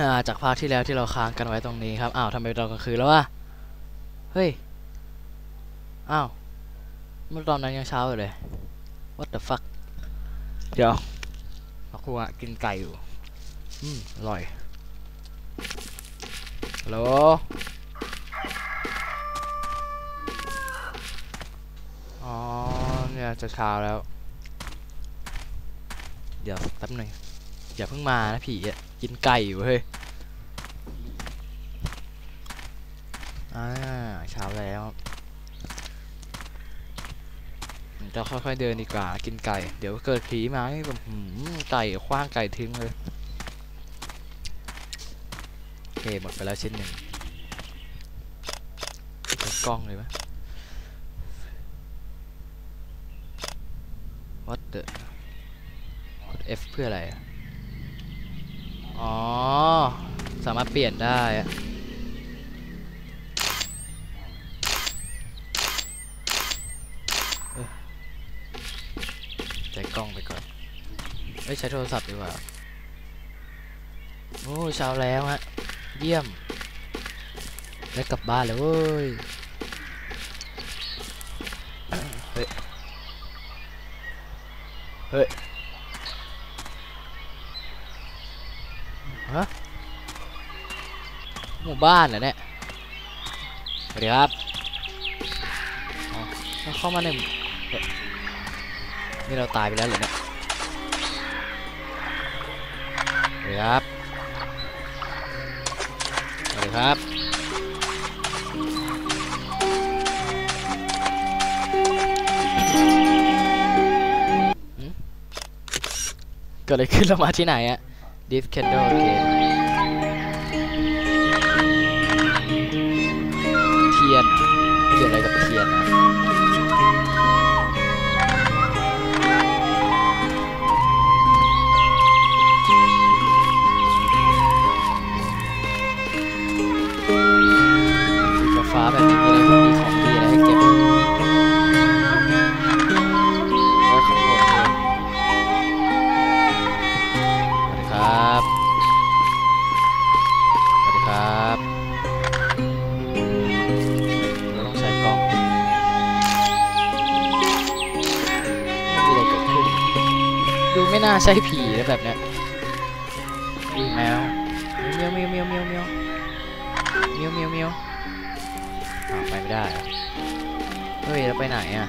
าจากภาคที่แล้วที่เราค้างกันไว้ตรงนี้ครับ อ้าวทำไมตอนกลางคืนแล้ววะ เฮ้ย อ้าว เมื่อตอนนั้นยังเช้าอยู่เลย what the fuck เดี๋ยวมาครูอะกินไก่อยู่ อืมอร่อยฮัลโหลอ๋อ เนี่ยจะเช้าแล้ว เดี๋ยวแป๊บหนึ่งอย่าเพิ่งมานะผีอะ กินไก่อยู่เฮ้ยอ่าเช้าแล้วผมจะค่อยๆเดินดีกว่ากินไก่ เดี๋ยวเกิดผีมานี่แบบหืมไก่คว้างไก่ทิ้งเลยโอเคหมดไปแล้วชิ้นหนึ่งใช้กล้องเลยปะ what the กด F เพื่ออะไรอะ อ๋อ สามารถเปลี่ยนได้เอ้ยใช้กล้องไปก่อนเอ้ยใช้โทรศัพท์ดีกว่า โอ้เช้าแล้วฮะ เยี่ยม ได้กลับบ้านแล้วเว้ย เฮ้ย เฮ้ย ฮะหมู่บ้านเหรอเนี่ยสวัสดีครับอ๋อแล้วเข้ามาในหมู่เอ๊ะนี่เราตายไปแล้วเหรอเนี่ยสวัสดีครับสวัสดีครับเกิดอะไรขึ้นเรามาที่ไหนอะ Leave cannot again. ใช่ผีนะแบบเนี้ยมีแมวเมียวเมียวเมียวเมียวเมียวเมียวเมียวเมียวอ้าวไปไม่ได้เหรอเฮ้ยเราไปไหนอะ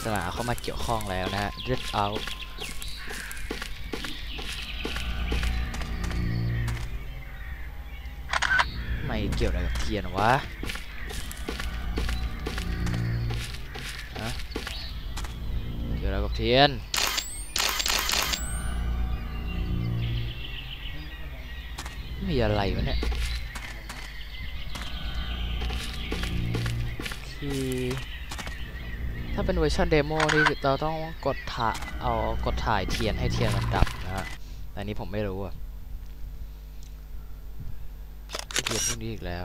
เริ่มมีปริศนาเข้ามาเกี่ยวข้องแล้วนะฮะ Drift Out ไม่เกี่ยวอะไรกับเทียนวะฮะเกี่ยวอะไรกับเทียนมีอะไรวะเนี่ยคือ ถ้าเป็นเวอร์ชันเดโมนี่เราต้องกดถ่ายเอากดถ่ายเทียนให้เทียนมันดับนะฮะแต่อันนี้ผมไม่รู้อะเทียนพวกนี้อีกแล้ว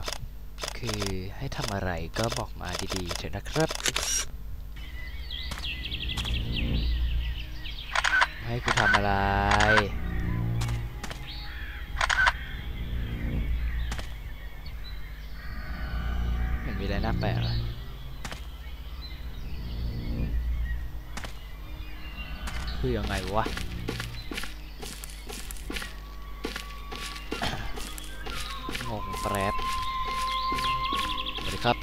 คือให้ทำอะไรก็บอกมาดีๆเถอะนะครับ ให้กูทำอะไร คือยังไงวะงงแปรบสวัสดีครับ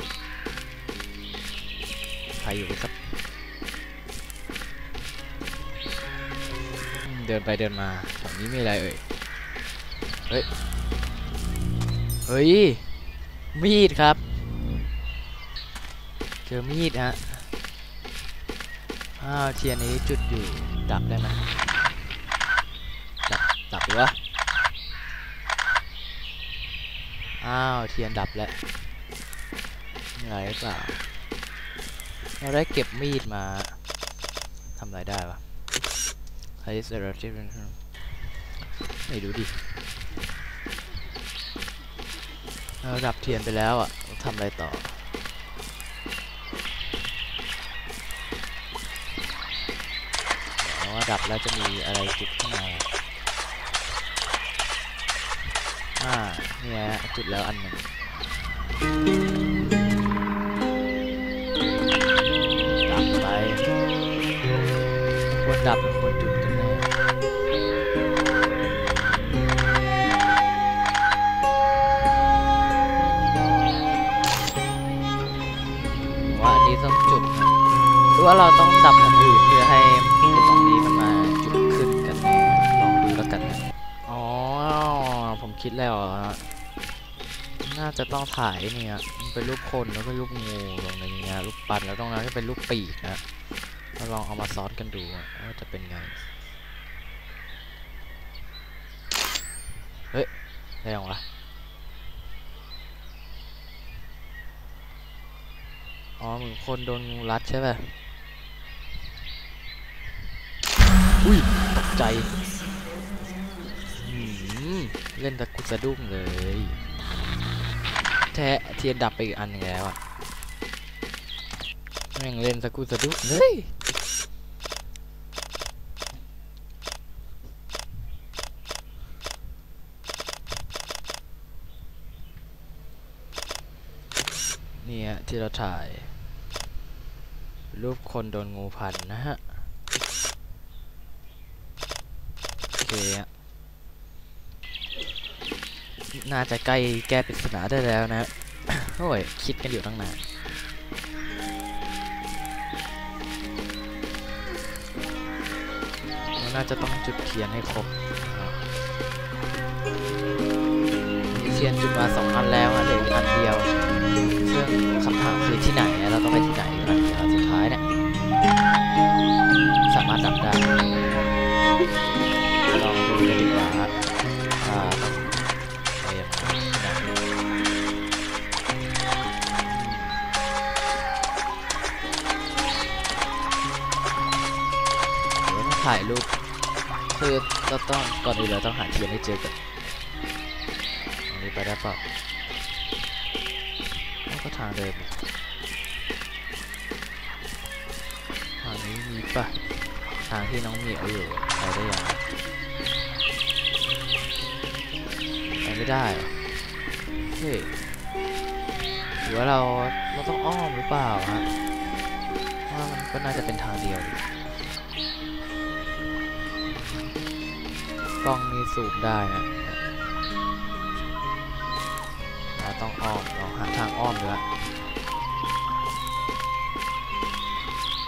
ใครอยู่ไหมครับ เดินไปเดินมาแถวนี้มีอะไรเอ่ย เฮ้ย เฮ้ย มีดครับ เจอมีดฮะ อ้าวเทียนนี้จุดอยู่ ดับได้ไหมดับ ดับหรือวะอ้าวเทียนดับแล้วมีอะไรหรือเปล่า เราได้เก็บมีดมาทำอะไรได้วะ Place a relative ไม่ดูดิเราดับเทียนไปแล้วอะทำอะไรต่อ ดับแล้วจะมีอะไรจุดข้างในอ่าเนี่ยจุดแล้วอันหนึ่งดับไปควรดับหรือควรจุดกันแน่ว่าอันนี้ต้องจุดนะหรือว่าเราต้องดับอัน คิดแล้วน่าจะต้องถ่ายเนี่ยเป็นรูปคนแล้วก็รูปงูลงในนี้นะรูปปันแล้วตรงนั้นก็เป็นรูปปีกนะเราลองเอามาซ้อนกันดูว่าจะเป็นไงเฮ้ยได้ยังวะอ๋อเหมือนคนโดนงูรัดใช่ป่ะอุ้ยตกใจ เล่นตะกุสะดุ้งเลย แท้เทียนดับไปอีกอันนึงแล้วอะแม่งเล่นตะกุสะดุ้งเลยเนี่ยที่เราถ่าย รูปคนโดนงูพันนะฮะ โอเคอะ น่าจะใกล้แก้ปริศนาได้แล้วนะโอ้ย คิดกันอยู่ตั้งนานน่าจะต้องจุดเทียนให้ครบเทียนจุดมาสองอันแล้วนะเหลืออีกอันเดียว ซึ่งคำถามคือที่ไหนเราต้องไปที่ไหนกันเดี๋ยวสุดท้ายเนี่ย สามารถดับได้ ถ่ายรูปคือเราต้องก่อนอื่นเราต้องหาเทียนให้เจอกันตรงนี้ไปได้เปล่าอ้วก็ทางเดิมอีกทางนี้มีปะทางที่น้องเหมียวอยู่ไปได้ยังไงไปไม่ได้เหรอเฮ้ยหรือว่าเราเราต้องอ้อมหรือเปล่าฮะว่ามันก็น่าจะเป็นทางเดียว กล้องนี้สูบได้นะเราต้องอ้อมลองหาทางอ้อมดูละ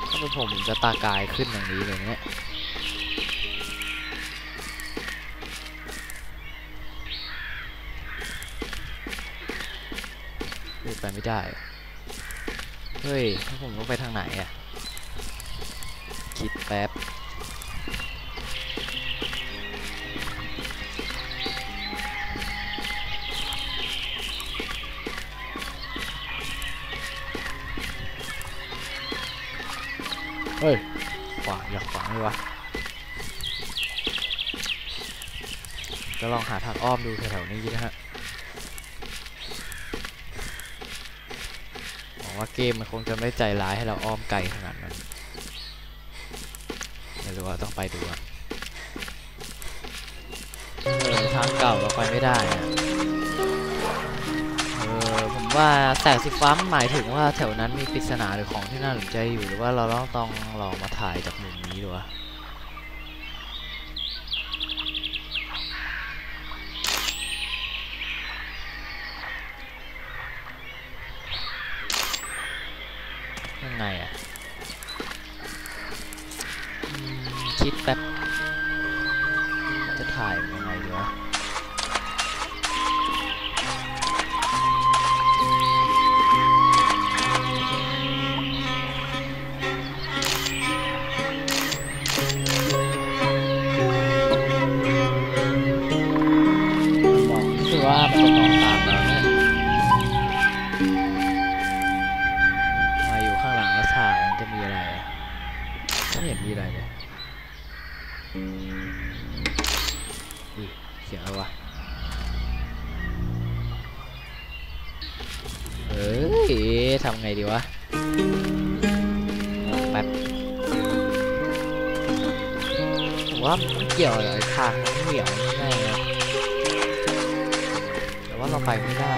ถ้าเป็นผมผมจะตากายขึ้นอย่างนี้เลยเนี่ยเดินไปไม่ได้ เฮ้ยแล้วผมต้องไปทางไหนอะคิดแป๊บ เฮ้ยขวางอย่าขวางเลยวะจะลองหาทางอ้อมดูแถวๆนี้นะฮะหวังว่าเกมมันคงจะไม่ใจร้ายให้เราอ้อมไกลขนาดนั้นไม่รู้ว่าต้องไปดูอะเออทางเก่าเราไปไม่ได้อะเออผม ว่าแสงสีฟ้าหมายถึงว่าแถวนั้นมีปริศนาหรือของที่น่าสนใจอยู่หรือว่าเราต้องต้องลองมาถ่ายจากมุมนี้ดูวะยังไงอะคิดแป๊บจะถ่าย ไม่เห็นมีอะไรเลยอุ้ยเสียงอะไรวะเอ้ยทำไงดีวะแป๊บว่ามันเกี่ยวกับไอ้ทางน้เหนียวแน่แต่ว่าเราไปไม่ได้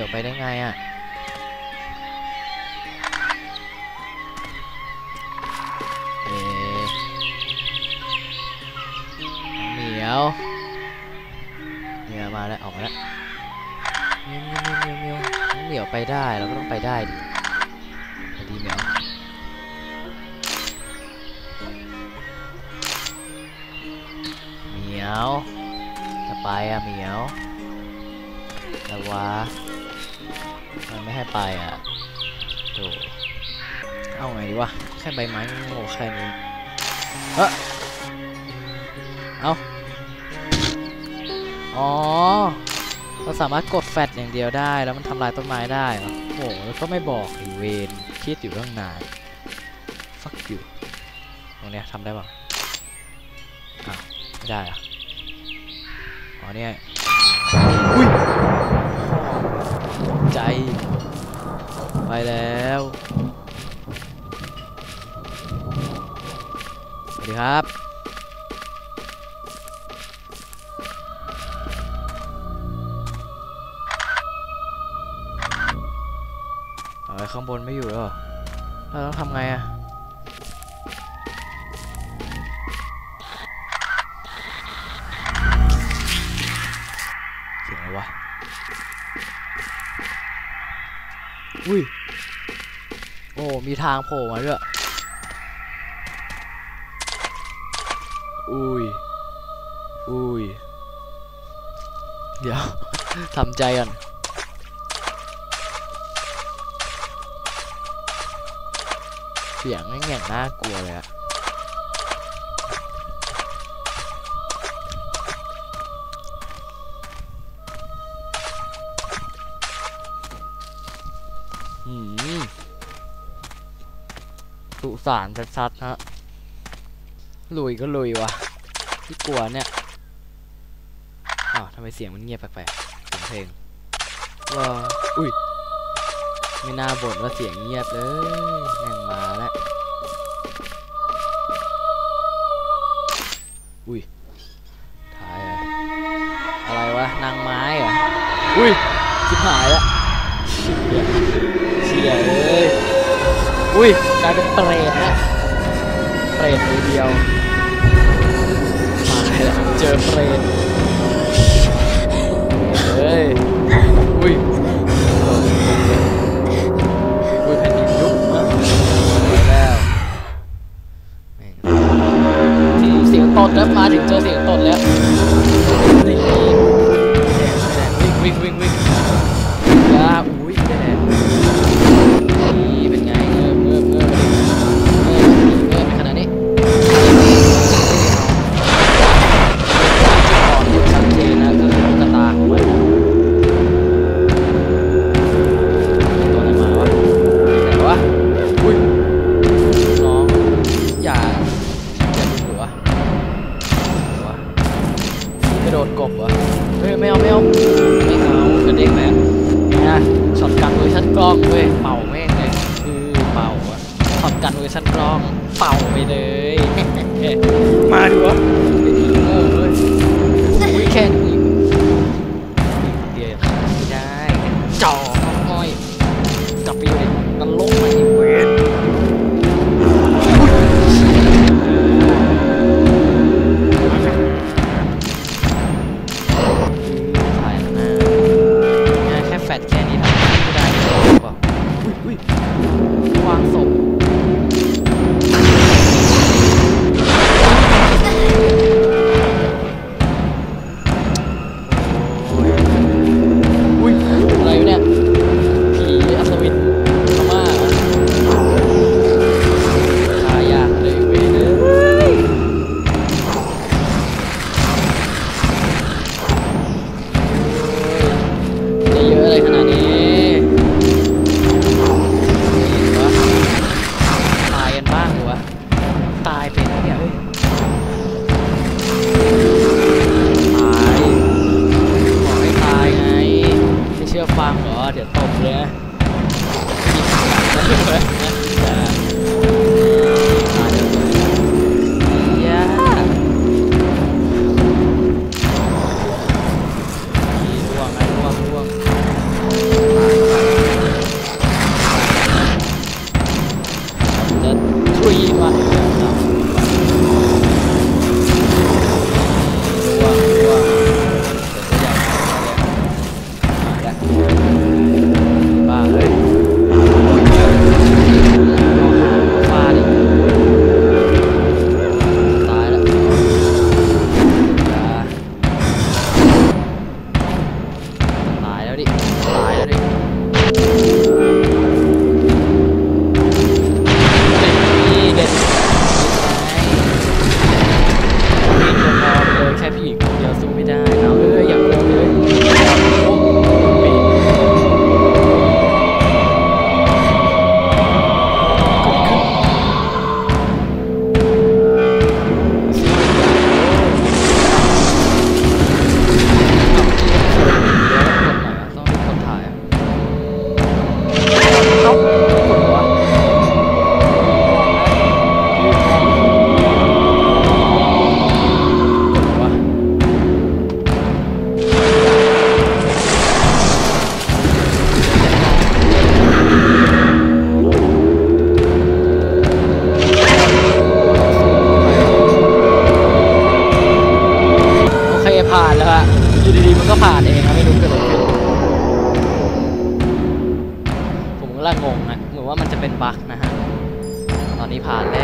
หมียวไปได้ไงอะเอ๊ะเหมียวเหมียวมาแล้วออกมาแล้วเหมียวเหมียวเหมียวเหนียวไปได้เราก็ต้องไปได้ดิไปดีเหมียวเหมียวจะไปอะเหมียวแต่ว่า ไม่ให้ไปอะโถเอาไงดีวะ แค่ใบไม้โง่แค่นี้เฮ้เอาอ๋อ เราสามารถกดแฟลชอย่างเดียวได้ แล้วมันทำลายต้นไม้ได้เหรอโอ้โหแล้วก็ไม่บอกอีเวนคิดอยู่ตั้งนาน fuck you ตรงเนี้ยทำได้ป่ะอ้าวไม่ได้อะอ๋อเนี่ยอุ้ยใจ ไปแล้วสวัสดีครับเอาไว้ข้างบนไม่อยู่แล้วเหรอเราต้องทำไงอะเสียงอะไรวะอุ้ย อ้มีทางโผล่มาด้วยอุ้ยอุ้ยเดี๋ยว ทำใจก่อนเสียงแม่งอย่างน่ากลัวเลยอะ สานชัดๆฮะลุยก็ลุยวะที่กลัวเนี่ยอ้าวทำไมเสียงมันเงียบแปลกๆเสียงเพลงว้าอุ้ยไม่น่าบ่นว่าเสียงเงียบเลยแม่งมาแล้วอุ้ยท้ายอะอะไรวะนางไม้เหรออุ้ยชิบหายแล้วเชี่ยเชี่ยเอ้ย อุ้ยกลายเป็นเปรตแล้วเปรตมือเดียวมายแล้วเจอเปรตเฮ้ยอุ้ยอุ้ยแผ่นดินยุบมาแล้วแม่งอืมเสียงตดแล้วมาถึงเจอเสียงตดแล้วนี่วิ่งวิ่งวิ่งวิ่งยาอุ้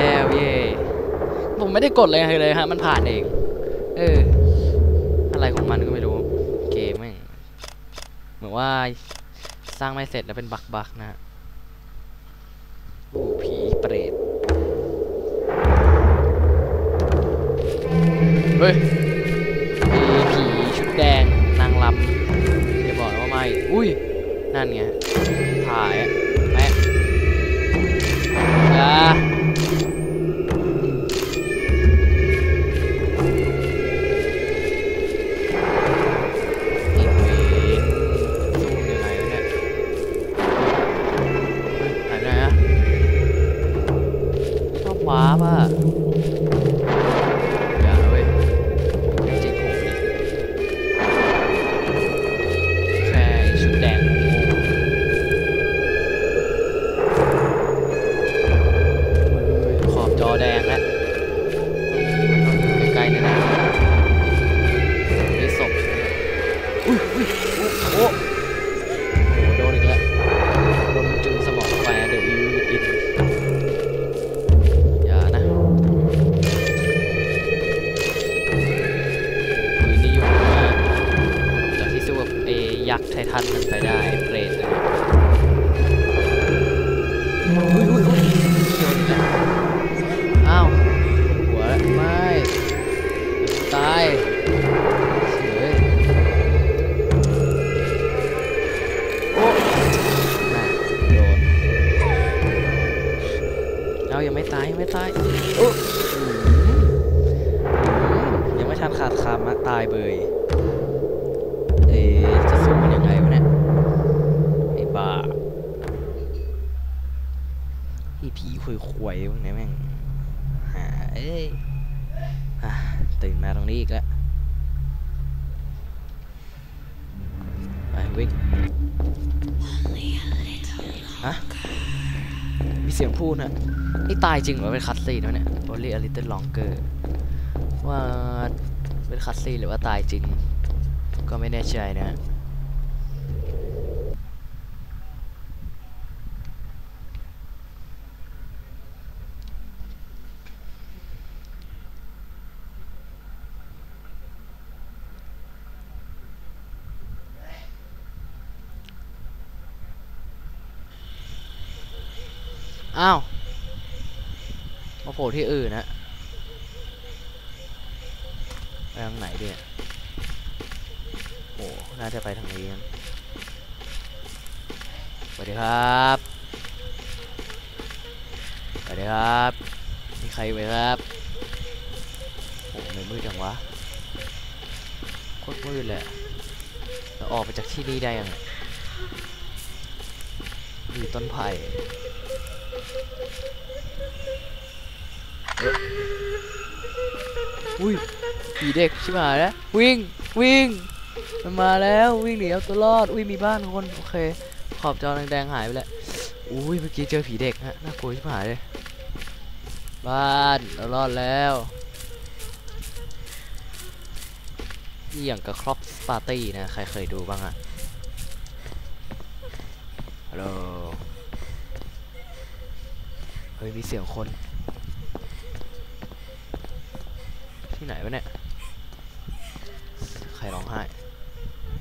แล้วเย่ผมไม่ได้กดเลยเลยฮะมันผ่านเอง เออ อะไรของมันก็ไม่รู้ เกมแม่งเหมือนว่าสร้างไม่เสร็จแล้วเป็นบักบักนะฮะโอ้ผีเปรตเฮ้ยมีผีชุดแดงนางรำอย่าบอกนะว่าไม่ อุ้ย นั่นไงถ่ายแม่อ่า ชอบว้าร์ปอะ คุยควยพวกนี้แม่งหาเอ้ยตื่นมาตรงนี้อีกแล้วไปวิ่งฮะมีเสียงพูดนะนี่ตายจริงเหรอเป็นคัตซีนวะเนี่ย Only a little longer ว่าเป็นคัตซีนหรือว่าตายจริง ก็ไม่แน่ใจนะ อ้าว มาโผ ล่ที่อื่นนะไปทางไหนดีเนี่ยโอ้น่าจะไปทางนี้นะสวัสดีครับสวัสดีครับมีใครไหมครับโอ้ไม่มืดจังวะโคตรมืดเลยอะเราออกไปจากที่นี่ได้ยังไงอยู่ต้นไผ่ อุ้ยผีเด็กชิบหายแล้ววิ่งวิ่งมันมาแล้ววิ่งหนีเอาตัวรอดอุ้ยมีบ้านคนโอเค ขอบจอแดงๆหายไปแล้วอุ้ยเมื่อกี้เจอผีเด็กฮะน่ากลัวชิบหายเลยบ้านเรารอดแล้วนี่อย่างกับครอปปาร์ตี้นะใครเคยดูบ้างอะฮัลโหลเฮ้ยมีเสียงคน ที่ไหนวะเนี่ย ใครร้องไห้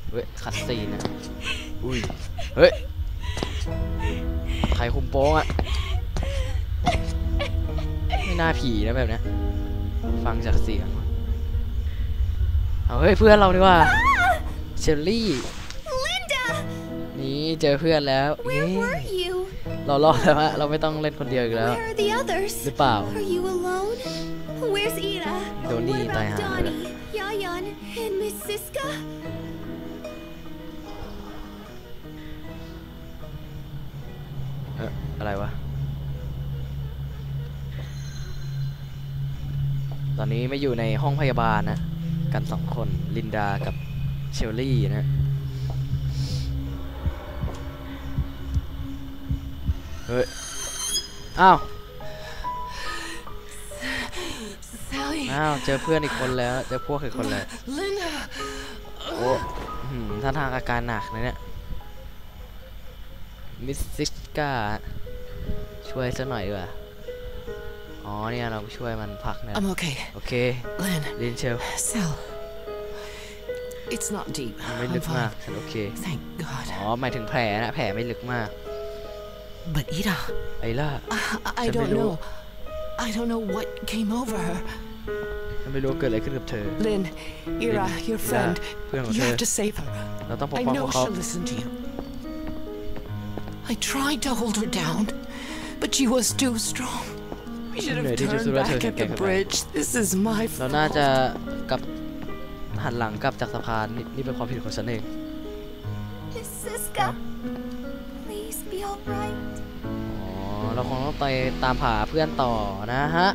เฮ้ย คัดซีนนะอุ้ย เฮ้ย ใครคุมโป้งอะไม่น่าผีนะแบบเนี้ยฟังจากเสียง เอาเฮ้ยเพื่อนเราดีกว่าเชลลี่ Linda! นี่เจอเพื่อนแล้วเย้ Where were you? เรารอดแล้วฮะเราไม่ต้องเล่นคนเดียวอีกแล้ว Where are the others? หรือเปล่า Ida? Donnie what tai about hại rồi. Donnie, Yayan, and Miss Siska? เอะอะไรวะ ตอนนี้ไม่อยู่ในห้องพยาบาลนะ กันสองคนลินดากับเชลลี่นะเฮ้ย อ้าว อ้าวเจอเพื่อนอีกคนแล้วเจอพวกอีกคนแล้ว Linda, โอ้อื้อหือท่าทางอาการหนักนะเนี่ยมิสซิสกาช่วยซะหน่อยดีกว่าอ๋อเนี่ยเราช่วยมันพักเนี่ย I'm okay. โอเค Lynn, ลินเชล Sal. It's not deep. มันไม่ I'm ลึกมาก fine. ฉันโอเค Thank God. อ๋อหมายถึงแผลนะแผลไม่ลึกมาก But Ida, ไอ้ล่า I, I Sabi don't lo- know. I don't know what came over her. ฉันไม่รู้ว่าเกิดอะไรขึ้นกับเธอ Lynn, Ira, Lynn, your Ira, friend. เพื่อนของ You เธอ have to save her. เราต้องปก I ป้องพ know วกเขา she'll listen to you. I tried to hold her down, but she was too strong. We should have Nè, thì turned chúng ta back thử at the kể các bạn. bridge. This is my เราน่า fault. จะกลับหันหลังกลับจากสะพานนี่นี่เป็นความผิดของฉันเอง Miss Siska. Please be alright. อ๋อเราคงต้องไปตามหาเพื่อนต่อนะฮะ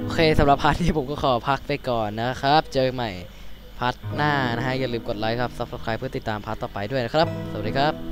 โอเคสำหรับพาร์ทนี้ผมก็ขอพักไปก่อนนะครับ เจอกันใหม่พาร์ทหน้านะฮะอย่าลืมกดไลค์ครับซับสไคร b e เพื่อติดตามพาร์ทต่อไปด้วยนะครับ สวัสดีครับ